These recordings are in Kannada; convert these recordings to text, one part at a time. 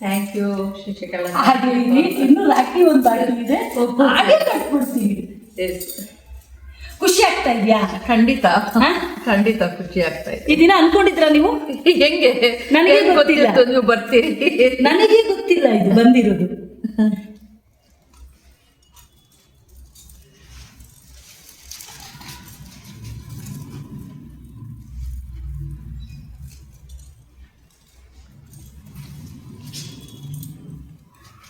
ಥ್ಯಾಂಕ್ ಯು ಶಶಿಕಲಾ ಹಾಗೆ ಇನ್ನು ರಾಖಿ ಒಂದು ಬಾಕಿ ಇದೆ. ಹಾಗೆ ಕಟ್ಬಿಡ್ತೀವಿ. ಖುಷಿ ಆಗ್ತಾ ಇದೆಯಾ? ಖಂಡಿತ? ಖಂಡಿತ ಖುಷಿ ಆಗ್ತಾ ಇದೆ. ಈ ದಿನ ಅನ್ಕೊಂಡಿದ್ರ ನೀವು? ಹೆಂಗೆ? ನನಗೆ ಗೊತ್ತಿಲ್ಲ. ನೀವು ಬರ್ತೀರಿ? ನನಗೆ ಗೊತ್ತಿಲ್ಲ ಇದು ಬಂದಿರೋದು.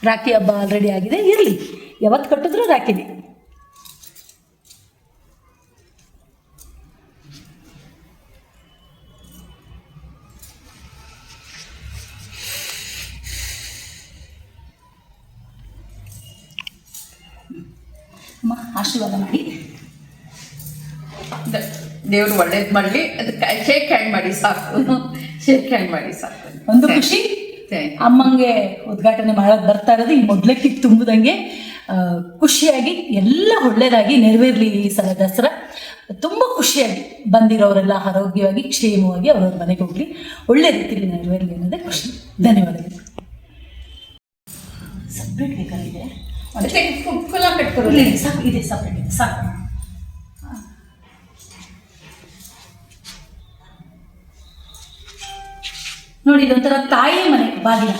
ರಾಖಿ ಹಬ್ಬ ಆಲ್ರೆಡಿ ಆಗಿದೆ ಇರಲಿ. ಯಾವತ್ತು ಕಟ್ಟಿದ್ರು ರಾಖಿನಿ. ಅಮ್ಮ ಆಶೀರ್ವಾದ ಮಾಡಿ. ದೇವ್ರು ಒಳ್ಳೇದ್ ಮಾಡ್ಲಿ. ಅದಕ್ಕೆ ಶೇಕ್ ಹ್ಯಾಂಡ್ ಮಾಡಿ ಸಾಕು. ಶೇಕ್ ಹ್ಯಾಂಡ್ ಮಾಡಿ ಸಾಕು. ಒಂದು ಖುಷಿ. ಅಮ್ಮಂಗೆ ಉದ್ಘಾಟನೆ ಮಾಡೋದು ಬರ್ತಾ ಇರೋದು ಈ ಮೊದ್ಲಕ್ಕೆ ತುಂಬುದಂಗೆ ಖುಷಿಯಾಗಿ ಎಲ್ಲ ಒಳ್ಳೇದಾಗಿ ನೆರವೇರ್ಲಿ ಈ ಸಲ ದಸರಾ. ತುಂಬ ಖುಷಿಯಾಗಿ ಬಂದಿರೋರೆಲ್ಲ ಆರೋಗ್ಯವಾಗಿ ಕ್ಷೇಮವಾಗಿ ಅವ್ರವ್ರ ಮನೆಗೆ ಹೋಗ್ಲಿ. ಒಳ್ಳೆ ರೀತಿಯಲ್ಲಿ ನೆರವೇರ್ಲಿ ಅನ್ನೋದೇ ಖುಷಿ. ಧನ್ಯವಾದಗಳು. ಸಪ್ರೇಟ್ ಬೇಕಾಗಿದೆ. ಇದೆ ಸಪ್ರೇಟ್ ಇದೆ ಸಾಕು. ನೋಡಿ ಇದೊಂಥರ ತಾಯಿ ಮನೆ ಬಾಗಿಲ.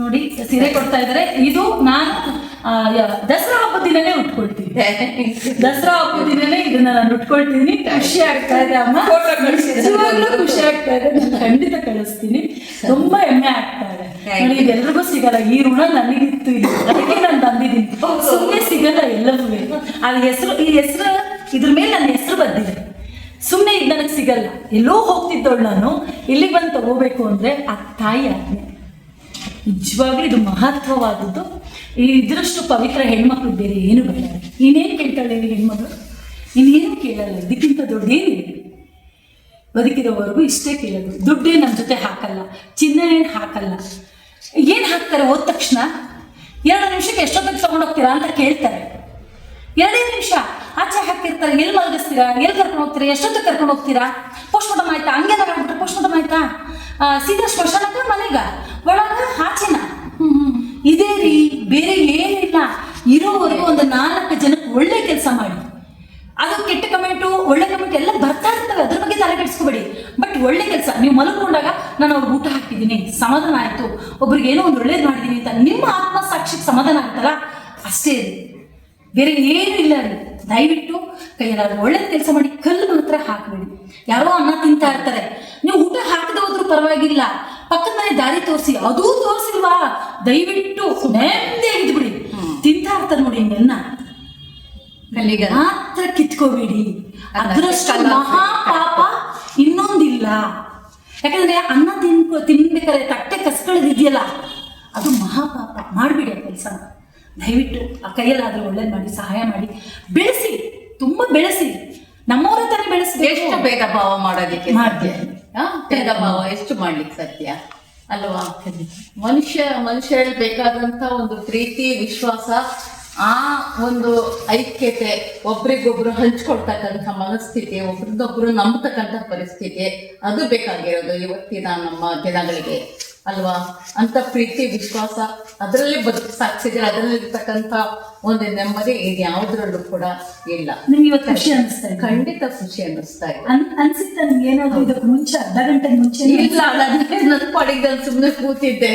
ನೋಡಿ ಸೀರೆ ಕೊಡ್ತಾ ಇದ್ದಾರೆ. ಇದು ನಾನು ದಸರಾ ಹಬ್ಬದ ದಿನನೇ ಉಟ್ಕೊಳ್ತೀನಿ. ದಸರಾ ಹಬ್ಬದ ದಿನನೇ ಇದನ್ನ ನಾನು ಉಟ್ಕೊಳ್ತೀನಿ. ಖುಷಿ ಆಗ್ತಾ ಇದೆ ಅಮ್ಮ. ನಿಜವಾಗ್ಲೂ ಖುಷಿ ಆಗ್ತಾ ಇದೆ. ನಾನು ಖಂಡಿತ ಕಳಿಸ್ತೀನಿ. ತುಂಬಾ ಹೆಮ್ಮೆ ಆಗ್ತಾ ಇದೆ. ನೋಡಿ ಇದೆಲ್ರಿಗೂ ಸಿಗಲ್ಲ. ಈ ಋಣ ನನಗಿತ್ತು ಇಲ್ಲಿ. ಅದಕ್ಕೆ ನಾನು ತಂದಿದ್ದೀನಿ. ಸುಮ್ಮನೆ ಸಿಗಲ್ಲ ಎಲ್ಲವೂ. ಆ ಹೆಸರು ಈ ಹೆಸರು ಇದ್ರ ಮೇಲೆ ನನ್ನ ಹೆಸರು ಬಂದಿದೆ. ಸುಮ್ಮನೆ ಇದು ನನಗೆ ಸಿಗಲ್ಲ. ಎಲ್ಲೋ ಹೋಗ್ತಿದ್ದವಳು ನಾನು. ಇಲ್ಲಿಗೆ ಬಂದು ತಗೋಬೇಕು ಅಂದ್ರೆ ಆ ತಾಯಿ ಆಜ್ಞೆ ನಿಜವಾಗ್ಲೂ ಇದು ಮಹತ್ವವಾದದ್ದು. ಇದರಷ್ಟು ಪವಿತ್ರ ಹೆಣ್ಮಕ್ಳು ಬೇರೆ ಏನು ಬೇಡ. ಇನ್ನೇನು ಕೇಳ್ತಾಳೆ ಹೆಣ್ಮಗಳು? ಇನ್ನೇನು ಕೇಳಲ್ಲ, ಇದಕ್ಕಿಂತ ದೊಡ್ಡೇನಿದೆ ಬದುಕಿರೋವರೆಗೂ ಇಷ್ಟೇ ಕೇಳೋದು. ದುಡ್ಡೇ ನಮ್ಮ ಜೊತೆ ಹಾಕಲ್ಲ ಚಿನ್ನ ಏನು ಹಾಕಲ್ಲ. ಏನು ಹಾಕ್ತಾರೆ ಹೋದ ತಕ್ಷಣ? ಎರಡು ನಿಮಿಷಕ್ಕೆ ಎಷ್ಟೊತ್ತಿಗೆ ತಗೊಂಡೋಗ್ತೀರಾ ಅಂತ ಕೇಳ್ತಾರೆ. ಎರಡೇ ನಿಮಿಷ, ಆಚೆ ಹಾಕಿರ್ತಾರೆ ಎಲ್ಲಿ ಮಲಗಿಸ್ತೀರಾ ಎಲ್ಲಿ ಕರ್ಕೊಂಡು ಹೋಗ್ತೀರಾ, ಎಷ್ಟೊತ್ತಿಗೆ ಕರ್ಕೊಂಡು ಹೋಗ್ತೀರಾ? ಪೋಸ್ಟ್ಮಾರ್ಟಮ್ ಆಯ್ತಾ? ಹಂಗೆ ಮಾಡ್ಬಿಟ್ರೆ ಪೋಸ್ಟ್ಮಾರ್ಟಮ್ ಆಯ್ತಾ? ಸೀದಾ ಸ್ಮಶಾನಕ್ಕೆ ಮನೆಗ, ಒಳಗ ಆಚೆನ ಇದೇ ರೀ. ಬೇರೆ ಏನಿಲ್ಲ. ಇರೋವರೆಗೂ ಒಂದು ನಾಲ್ಕು ಜನಕ್ಕೆ ಒಳ್ಳೆ ಕೆಲಸ ಮಾಡಿ. ಅದು ಕೆಟ್ಟ ಕಮೆಂಟು, ಒಳ್ಳೆ ಕಮೆಂಟ್ ಎಲ್ಲ ಬರ್ತಾ ಇರ್ತವೆ. ಅದ್ರ ಬಗ್ಗೆ ತಲೆ ಬಟ್ ಒಳ್ಳೆ ಕೆಲಸ. ನೀವು ಮಲಗಿಕೊಂಡಾಗ ನಾನು ಅವ್ರಿಗೆ ಊಟ ಹಾಕಿದ್ದೀನಿ ಸಮಾಧಾನ ಆಯಿತು. ಒಬ್ರಿಗೆ ಏನೋ ಒಂದು ಒಳ್ಳೇದು ಮಾಡಿದ್ದೀನಿ ಅಂತ ನಿಮ್ಮ ಆತ್ಮಸಾಕ್ಷಿಗೆ ಸಮಾಧಾನ ಆಗುತ್ತಲ್ಲ ಅಷ್ಟೇ ಇದೆ ಬೇರೆ ಏನೂ ಇಲ್ಲ ಅಲ್ಲಿ. ದಯವಿಟ್ಟು ಕೈಯಲ್ಲಾದ್ರೂ ಒಳ್ಳೇದು ಕೆಲಸ ಮಾಡಿ, ಕಲ್ಲು ಮಾತ್ರ ಹಾಕಬೇಡಿ. ಯಾರೋ ಅನ್ನ ತಿಂತಾ ಇರ್ತಾರೆ. ನೀವು ಊಟ ಹಾಕದೆ ಹೋದ್ರೂ ಪರವಾಗಿಲ್ಲ. ಪಕ್ಕದ ಮನೆ ದಾರಿ ತೋರಿಸಿ ಅದೂ ತೋರಿಸಿಲ್ವಾ? ದಯವಿಟ್ಟು ನೆಮ್ಮದಿಯಾಗಿದ್ದು ಬಿಡಿ ತಿಂತಾ ಇರ್ತಾರೆ ನೋಡಿ ಹಿಂಗೆಲ್ಲ. ಮಾತ್ರ ಕಿತ್ಕೋಬೇಡಿ. ಅದರಷ್ಟು ಮಹಾ ಪಾಪ ಇನ್ನೊಂದಿಲ್ಲ. ಯಾಕಂದ್ರೆ ಅನ್ನ ತಿನ್ ತಿನ್ಬೇಕಾದ್ರೆ ತಟ್ಟೆ ಕಸ್ಕೊಳ್ಳೋದಿದೆಯಲ್ಲ ಅದು ಮಹಾಪಾಪ. ಮಾಡಬೇಡಿ ಆ ಕೆಲಸ. ದಯವಿಟ್ಟು ಆ ಕೈಯಲ್ಲಾದ್ರೂ ಒಳ್ಳೇದು ಮಾಡಿ ಸಹಾಯ ಮಾಡಿ. ಬೆಳೆಸಿ ತುಂಬಾ ಬೆಳೆಸಿ. ನಮ್ಮವರ ತಾನೇ ಬೆಳೆಸಿ ಎಷ್ಟು ಭೇದ ಭಾವ ಮಾಡೋದಕ್ಕೆ ಮಾಡ್ದೆ. ಹಾ? ಭೇದ ಭಾವ ಎಷ್ಟು ಮಾಡ್ಲಿಕ್ಕೆ ಸತ್ಯ ಅಲ್ವಾ? ಮನುಷ್ಯ, ಮನುಷ್ಯರಲ್ಲಿ ಬೇಕಾದಂತ ಒಂದು ಪ್ರೀತಿ, ವಿಶ್ವಾಸ, ಆ ಒಂದು ಐಕ್ಯತೆ ಒಬ್ರಿಗೊಬ್ರು ಹಂಚ್ಕೊಡ್ತಕ್ಕಂಥ ಮನಸ್ಥಿತಿ ಒಬ್ರದೊಬ್ರು ನಂಬತಕ್ಕಂಥ ಪರಿಸ್ಥಿತಿ, ಅದು ಬೇಕಾಗಿರೋದು ಇವತ್ತಿನ ನಮ್ಮ ದಿನಗಳಿಗೆ. ಅಲ್ವಾ? ಅಂತ ಪ್ರೀತಿ ವಿಶ್ವಾಸ ಅದರಲ್ಲಿ ಬದುಕು ಸಾಕ್ಸಿದ್ರೆ ಅದರಲ್ಲಿ ಇರ್ತಕ್ಕಂಥ ಒಂದು ನೆಮ್ಮದಿ ಇದ್ಯಾವುದ್ರಲ್ಲೂ ಕೂಡ ಇಲ್ಲ. ನಿಮ್ಗೆ ಇವತ್ತು ಖುಷಿ ಅನಿಸ್ತಾ ಇದೆ. ಖಂಡಿತ ಖುಷಿ ಅನ್ನಿಸ್ತಾ ಇದೆ. ಅನ್ ಅನ್ಸುತ್ತೆ ನಿಮ್ಗೆ ಏನಾದ್ರು ಇದಕ್ಕೆ ಮುಂಚೆ ಅರ್ಧ ಗಂಟೆ ಮುಂಚೆ? ಇಲ್ಲ ನನ್ ನನ್ನ ಪಾಡಿಗೆ ನಾನು ಸುಮ್ಮನೆ ಕೂತಿದ್ದೆ.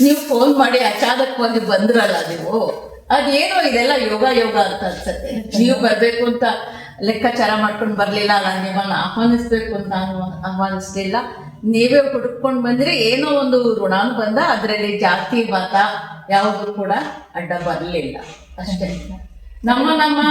ನೀವು ಫೋನ್ ಮಾಡಿ ಅಚಾನಕವಾಗಿ ಬಂದ್ರಲ್ಲ ನೀವು. ಅದೇನೋ ಇದೆಲ್ಲ ಯೋಗ ಯೋಗ ಅಂತ ಅನ್ಸತ್ತೆ. ನೀವು ಬರ್ಬೇಕು ಅಂತ ಲೆಕ್ಕಾಚಾರ ಮಾಡ್ಕೊಂಡು ಬರಲಿಲ್ಲ ನಾನು ನಿಮ್ಮನ್ನು ಆಹ್ವಾನಿಸ್ಬೇಕು ಅಂತ ಆಹ್ವಾ- ಆಹ್ವಾನಿಸ್ಲಿಲ್ಲ. ನೀವೇ ಹುಡುಕೊಂಡು ಬಂದ್ರೆ ಏನೋ ಒಂದು ಋಣಾನುಬಂಧ, ಅದರಲ್ಲಿ ಜಾತಿ, ಮತ ಯಾವುದು ಕೂಡ ಅಡ್ಡ ಬರಲಿಲ್ಲ. ಅಷ್ಟೇ. ನಮ್ಮ ನಮ್ಮ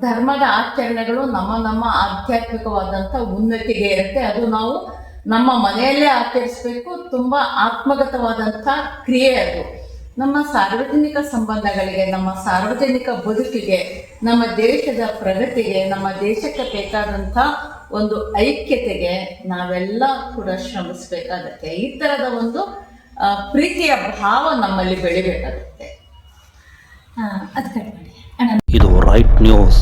ಧರ್ಮದ ಆಚರಣೆಗಳು ನಮ್ಮ ನಮ್ಮ ಆಧ್ಯಾತ್ಮಿಕವಾದಂಥ ಉನ್ನತಿಗೆ ಇರುತ್ತೆ. ಅದು ನಾವು ನಮ್ಮ ಮನೆಯಲ್ಲೇ ಆಚರಿಸ್ಬೇಕು. ತುಂಬಾ ಆತ್ಮಗತವಾದಂಥ ಕ್ರಿಯೆ ಅದು. ನಮ್ಮ ಸಾರ್ವಜನಿಕ ಸಂಬಂಧಗಳಿಗೆ ನಮ್ಮ ಸಾರ್ವಜನಿಕ ಬದುಕಿಗೆ ನಮ್ಮ ದೇಶದ ಪ್ರಗತಿಗೆ ನಮ್ಮ ದೇಶಕ್ಕೆ ಬೇಕಾದಂಥ ಒಂದು ಐಕ್ಯತೆಗೆ ನಾವೆಲ್ಲ ಕೂಡ ಶ್ರಮಿಸಬೇಕಾಗತ್ತೆ. ಈ ಥರದ ಒಂದು ಪ್ರೀತಿಯ ಭಾವ ನಮ್ಮಲ್ಲಿ ಬೆಳಿಬೇಕಾಗತ್ತೆ. ಇದು ರೈಟ್ ನ್ಯೂಸ್